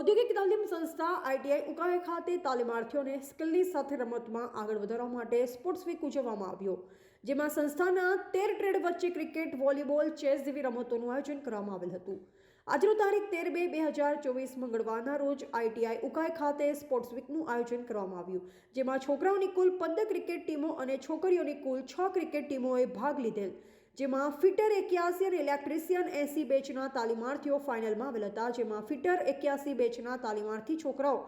ઔદ્યોગિક તાલીમ સંસ્થા આઈટીઆઈ ઉકાઈ ખાતે તાલીમાર્થીઓને સ્કિલની સાથે રમતમાં આગળ વધારવા માટે સ્પોર્ટ્સ વીક ઉજવવામાં આવ્યો. જેમાં સંસ્થાના તેર ટ્રેડ વચ્ચે ક્રિકેટ, વોલીબોલ, ચેસ જેવી રમતોનું આયોજન કરવામાં આવેલ હતું. આજનો તારીખ તેર બે બે હજાર ચોવીસ મંગળવારના રોજ આઈટીઆઈ ઉકાઈ ખાતે સ્પોર્ટ્સ વીકનું આયોજન કરવામાં આવ્યું, જેમાં છોકરાઓની કુલ પંદર ક્રિકેટ ટીમો અને છોકરીઓની કુલ છ ક્રિકેટ ટીમોએ ભાગ લીધેલ. જેમાં ફિટર એક્યાસી અને ઇલેક્ટ્રિશિયન એસી બેચના તાલીમાર્થીઓ ફાઇનલમાં આવેલ હતા, જેમાં ફિટર એક્યાસી બેચના તાલીમાર્થી છોકરાઓ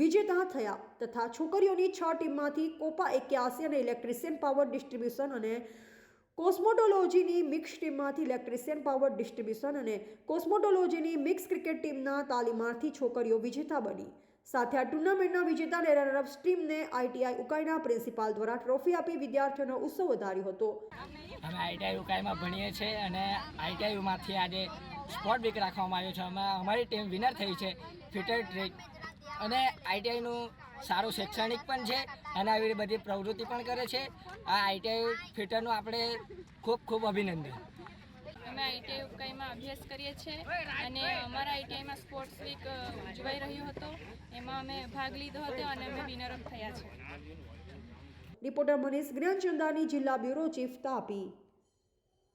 વિજેતા થયા તથા છોકરીઓની છ ટીમમાંથી કોપા એક્યાસી અને ઇલેક્ટ્રિશિયન પાવર ડિસ્ટ્રીબ્યુશન અને કોસ્મોટોલોજીની મિક્સ ટીમમાંથી ઇલેક્ટ્રિશિયન પાવર ડિસ્ટ્રીબ્યુશન અને કોસ્મોટોલોજીની મિક્સ ક્રિકેટ ટીમના તાલીમાર્થી છોકરીઓ વિજેતા બની. સાથે આ ટુર્નામેન્ટના વિજેતા અને રનરઅપ્સ ટીમને આઈટીઆઈ ઉકાઈના પ્રિન્સિપાલ દ્વારા ટ્રોફી આપી વિદ્યાર્થીઓનો ઉત્સવ વધાર્યો હતો. અમે આઈટીઆઈ ઉકાઈમાં ભણીએ છીએ અને આઈટીઆઈમાંથી આજે સ્પોર્ટ વીક રાખવામાં આવ્યો છે. અમે, અમારી ટીમ વિનર થઈ છે ફિટર ટ્રેક. અને આઈટીઆઈનું સારું શૈક્ષણિક પણ છે અને આવી બધી પ્રવૃત્તિ પણ કરે છે. આ આઈટીઆઈ ફિટરનું આપણે ખૂબ ખૂબ અભિનંદન. અમે આઈટીઆઈ ઉકાઈમાં અભ્યાસ કરીએ છીએ અને અમારા આઈટીઆઈમાં સ્પોર્ટ્સ વીક ઉજવાઈ રહ્યો હતો. એમાં અમે ભાગ લીધો હતો અને અમે વિનર થયા છે રિપોર્ટર મનીષ જ્ઞાનચંદાની જિલ્લા બ્યુરો ચીફ તાપી.